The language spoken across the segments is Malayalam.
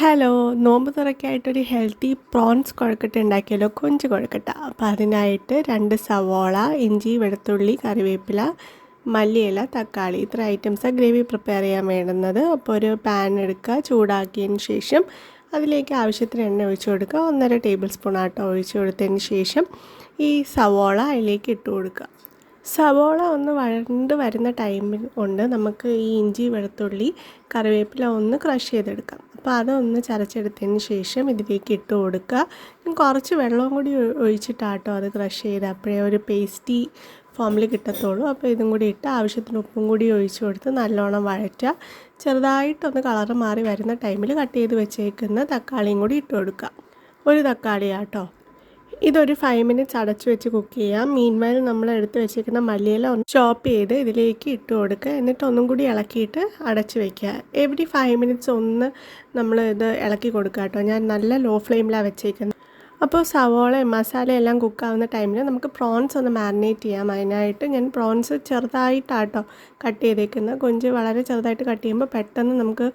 ഹലോ നോമ്പ് തുറക്കായിട്ടൊരു ഹെൽത്തി പ്രോൺസ് കുഴക്കട്ട ഉണ്ടാക്കിയല്ലോ കൊഞ്ച് കുഴക്കട്ട. അപ്പോൾ അതിനായിട്ട് രണ്ട് സവോള ഇഞ്ചി വെളുത്തുള്ളി കറിവേപ്പില മല്ലിയില തക്കാളി. ഇത്ര ഐറ്റംസാണ് ഗ്രേവി പ്രിപ്പയർ ചെയ്യാൻ വേണ്ടുന്നത്. അപ്പോൾ ഒരു പാൻ എടുക്കുക ചൂടാക്കിയതിന് ശേഷം അതിലേക്ക് ആവശ്യത്തിന് എണ്ണ ഒഴിച്ച് കൊടുക്കുക ഒന്നര ടേബിൾ സ്പൂൺ ആട്ടോ ഒഴിച്ച് കൊടുത്തതിന് ശേഷം ഈ സവോള അതിലേക്ക് ഇട്ട് കൊടുക്കുക സവോള ഒന്ന് വഴണ്ട് വരുന്ന ടൈമിൽ കൊണ്ട് നമുക്ക് ഈ ഇഞ്ചി വെളുത്തുള്ളി കറിവേപ്പില ഒന്ന് ക്രഷ് ചെയ്തെടുക്കാം. അപ്പോൾ അതൊന്ന് ചരച്ചെടുത്തതിന് ശേഷം ഇതിലേക്ക് ഇട്ട് കൊടുക്കുക. ഞാൻ കുറച്ച് വെള്ളവും കൂടി ഒഴിച്ചിട്ടാട്ടോ അത് ക്രഷ് ചെയ്ത്. അപ്പോഴേ ഒരു പേസ്റ്റി ഫോമിൽ കിട്ടത്തുള്ളൂ. അപ്പോൾ ഇതും കൂടി ഇട്ട് ആവശ്യത്തിന് ഉപ്പും കൂടി ഒഴിച്ചു കൊടുത്ത് നല്ലോണം വഴറ്റുക. ചെറുതായിട്ടൊന്ന് കളറ് മാറി വരുന്ന ടൈമിൽ കട്ട് ചെയ്ത് വെച്ചേക്കുന്ന തക്കാളിയും കൂടി ഇട്ട് കൊടുക്കുക. ഒരു തക്കാളിയാട്ടോ. ഇതൊരു ഫൈവ് മിനിറ്റ്സ് അടച്ചു വെച്ച് കുക്ക് ചെയ്യാം. മീൻവയൽ നമ്മൾ എടുത്ത് വെച്ചിരിക്കുന്ന മല്ലിയില ഒന്ന് ചോപ്പ് ചെയ്ത് ഇതിലേക്ക് ഇട്ട് കൊടുക്കുക. എന്നിട്ട് ഒന്നും കൂടി ഇളക്കിയിട്ട് അടച്ച് വെക്കുക. എവറി ഫൈവ് മിനിറ്റ്സ് ഒന്ന് നമ്മൾ ഇത് ഇളക്കി കൊടുക്കുക കേട്ടോ. ഞാൻ നല്ല ലോ ഫ്ലെയിമിലാണ് വെച്ചേക്കുന്നത് അപ്പോൾ സവോളയും മസാലയെല്ലാം കുക്കാവുന്ന ടൈമിൽ നമുക്ക് പ്രോൺസ് ഒന്ന് മാരിനേറ്റ് ചെയ്യാം. അതിനായിട്ട് ഞാൻ പ്രോൺസ് ചെറുതായിട്ടാട്ടോ കട്ട് ചെയ്തേക്കുന്നത്. കൊഞ്ച് വളരെ ചെറുതായിട്ട് കട്ട് ചെയ്യുമ്പോൾ പെട്ടെന്ന് നമുക്ക്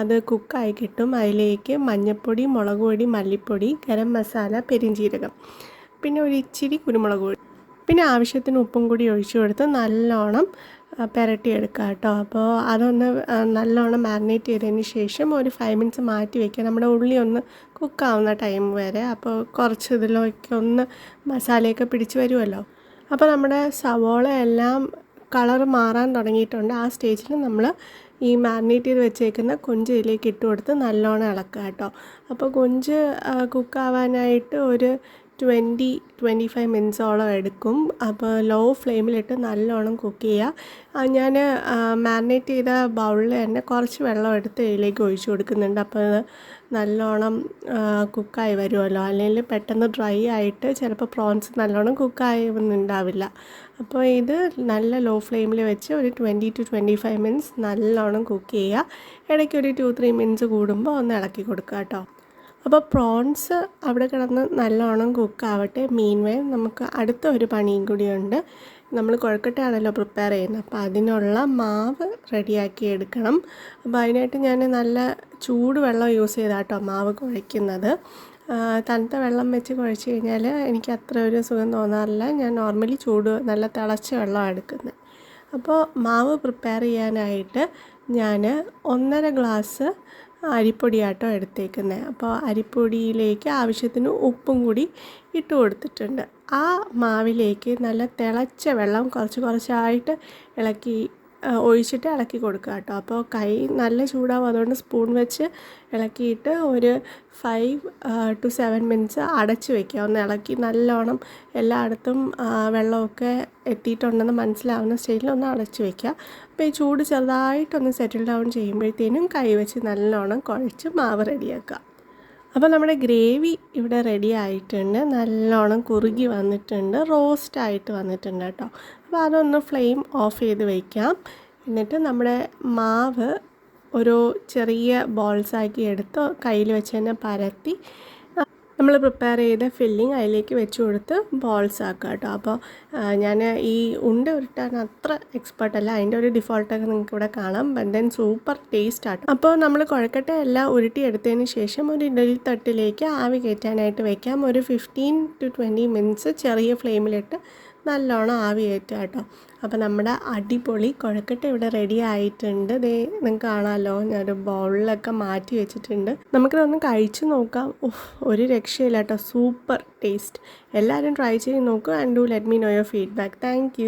അത് കുക്കായി കിട്ടും. അതിലേക്ക് മഞ്ഞൾപ്പൊടി മുളക് പൊടി മല്ലിപ്പൊടി ഗരം മസാല പെരിഞ്ചീരകം. പിന്നെ ഒരു ഇച്ചിരി കുരുമുളക് പൊടി. പിന്നെ ആവശ്യത്തിന് ഉപ്പും കൂടി ഒഴിച്ചു കൊടുത്ത് നല്ലോണം പുരട്ടിയെടുക്കുക കേട്ടോ. അപ്പോൾ അതൊന്ന് നല്ലോണം മാരിനേറ്റ് ചെയ്തതിന് ശേഷം ഒരു ഫൈവ് മിനിറ്റ്സ് മാറ്റി വയ്ക്കുക നമ്മുടെ ഉള്ളി ഒന്ന് കുക്കാവുന്ന ടൈം വരെ. അപ്പോൾ കുറച്ച് ഇതിലൊക്കെ ഒന്ന് മസാലയൊക്കെ പിടിച്ച് വരുമല്ലോ. അപ്പോൾ നമ്മുടെ സവോള എല്ലാം കളർ മാറാൻ തുടങ്ങിയിട്ടുണ്ട്. ആ സ്റ്റേജിൽ നമ്മൾ ഈ മാരിനേറ്റ് ചെയ്ത് വെച്ചേക്കുന്ന കൊഞ്ച് ഇതിലേക്ക് ഇട്ട് കൊടുത്ത് നല്ലോണം ഇളക്കുക കേട്ടോ. അപ്പോൾ കൊഞ്ച് കുക്കാവാനായിട്ട് ഒരു ട്വന്റി ട്വന്റി ഫൈവ് മിനിറ്റ്സോളം എടുക്കും. അപ്പോൾ ലോ ഫ്ലെയിമിലിട്ട് നല്ലോണം കുക്ക് ചെയ്യുക ഞാൻ മാരിനേറ്റ് ചെയ്ത ബൗളിൽ തന്നെ കുറച്ച് വെള്ളം എടുത്ത് ഇതിലേക്ക് ഒഴിച്ചു കൊടുക്കുന്നുണ്ട്. അപ്പോൾ നല്ലോണം കുക്കായി വരുമല്ലോ അല്ലെങ്കിൽ പെട്ടെന്ന് ഡ്രൈ ആയിട്ട് ചിലപ്പോൾ പ്രോൺസ് നല്ലോണം കുക്കായി ഒന്നുണ്ടാവില്ല അപ്പോൾ ഇത് നല്ല ലോ ഫ്ലെയിമിൽ വെച്ച് ഒരു twenty to twenty five minutes നല്ലോണം കുക്ക് ചെയ്യുക ഇടയ്ക്ക് ഒരു ടു ത്രീ മിനിറ്റ്സ് കൂടുമ്പോൾ ഒന്ന് ഇളക്കി കൊടുക്കുക കേട്ടോ അപ്പോൾ പ്രോൺസ് അവിടെ കിടന്ന് നല്ലോണം കുക്കാവട്ടെ മീൻവേ നമുക്ക് അടുത്ത ഒരു പണിയും കൂടിയുണ്ട് നമ്മൾ കുഴക്കട്ടയാണല്ലോ പ്രിപ്പയർ ചെയ്യുന്നത്. അപ്പോൾ അതിനുള്ള മാവ് റെഡിയാക്കി എടുക്കണം. അപ്പോൾ അതിനായിട്ട് ഞാൻ നല്ല ചൂട് വെള്ളം യൂസ് ചെയ്താട്ടോ മാവ് കുഴയ്ക്കുന്നത്. തണുത്ത വെള്ളം വെച്ച് കുഴച്ച് കഴിഞ്ഞാൽ എനിക്ക് അത്ര ഒരു സുഖം തോന്നാറില്ല. ഞാൻ നോർമലി ചൂട് നല്ല തിളച്ച വെള്ളമാണ് എടുക്കുന്നത്. അപ്പോൾ മാവ് പ്രിപ്പയർ ചെയ്യാനായിട്ട് ഞാൻ ഒന്നര ഗ്ലാസ് അരിപ്പൊടിയാട്ടോ എടുത്തേക്കുന്നത് അപ്പോൾ അരിപ്പൊടിയിലേക്ക് ആവശ്യത്തിന് ഉപ്പും കൂടി ഇട്ട് കൊടുത്തിട്ടുണ്ട്. ആ മാവിലേക്ക് നല്ല തിളച്ച വെള്ളം കുറച്ച് കുറച്ചായിട്ട് ഇളക്കി ഒഴിച്ചിട്ട് ഇളക്കി കൊടുക്കുക കേട്ടോ. അപ്പോൾ കൈ നല്ല ചൂടാവും. അതുകൊണ്ട് സ്പൂൺ വെച്ച് ഇളക്കിയിട്ട് ഒരു ഫൈവ് ടു സെവൻ മിനിറ്റ്സ് അടച്ച് വയ്ക്കുക ഒന്ന് ഇളക്കി നല്ലോണം എല്ലായിടത്തും വെള്ളമൊക്കെ എത്തിയിട്ടുണ്ടെന്ന് മനസ്സിലാവുന്ന സ്റ്റേജിൽ ഒന്ന് അടച്ച് വയ്ക്കുക അപ്പോൾ ഈ ചൂട് ചെറുതായിട്ടൊന്ന് സെറ്റിൽ ഡൗൺ ചെയ്യുമ്പോഴത്തേനും കൈ വെച്ച് നല്ലോണം കുഴച്ച് മാവ് റെഡിയാക്കുക അപ്പോൾ നമ്മുടെ ഗ്രേവി ഇവിടെ റെഡി ആയിട്ടുണ്ട്. നല്ലോണം കുറുകി വന്നിട്ടുണ്ട്. റോസ്റ്റ് ആയിട്ട് വന്നിട്ടുണ്ട് കേട്ടോ. അപ്പോൾ അതൊന്ന് ഫ്ലെയിം ഓഫ് ചെയ്ത് വയ്ക്കാം എന്നിട്ട് നമ്മുടെ മാവ് ഒരു ചെറിയ ബോൾസാക്കി എടുത്ത് കയ്യിൽ വെച്ച് തന്നെ പരത്തി നമ്മൾ പ്രിപ്പയർ ചെയ്ത ഫില്ലിങ് അതിലേക്ക് വെച്ച് കൊടുത്ത് ബോൾസ് ആക്കുക കേട്ടോ. അപ്പോൾ ഞാൻ ഈ ഉണ്ട ഉരുട്ടാൻ അത്ര എക്സ്പേർട്ട് അല്ല. അതിന്റെ ഒരു ഡിഫോൾട്ടൊക്കെ നിങ്ങൾക്ക് ഇവിടെ കാണാം. ബട്ട് ദെൻ സൂപ്പർ ടേസ്റ്റ് ആട്ടോ. അപ്പോൾ നമ്മൾ കുഴക്കട്ട എല്ലാം ഉരുട്ടിയെടുത്തതിന് ശേഷം ഒരു ഇഡലി തട്ടിലേക്ക് ആവി കയറ്റാനായിട്ട് വയ്ക്കാം ഒരു ഫിഫ്റ്റീൻ ടു ട്വന്റി മിനിറ്റ്സ് ചെറിയ ഫ്ലെയിമിലിട്ട് നല്ലോണം ആവി കയറ്റുക കേട്ടോ അപ്പോൾ നമ്മുടെ അടിപൊളി കുഴക്കട്ട ഇവിടെ റെഡി ആയിട്ടുണ്ട്. ദേ നിങ്ങൾക്ക് കാണാമല്ലോ ഞാനൊരു ബൗളിലൊക്കെ മാറ്റി വെച്ചിട്ടുണ്ട്. നമുക്കിതൊന്ന് കഴിച്ചു നോക്കാം. ഒരു രക്ഷയില്ല കേട്ടോ. Super taste. എല്ലാവരും ട്രൈ ചെയ്ത് നോക്കുക and do let me know your feedback thank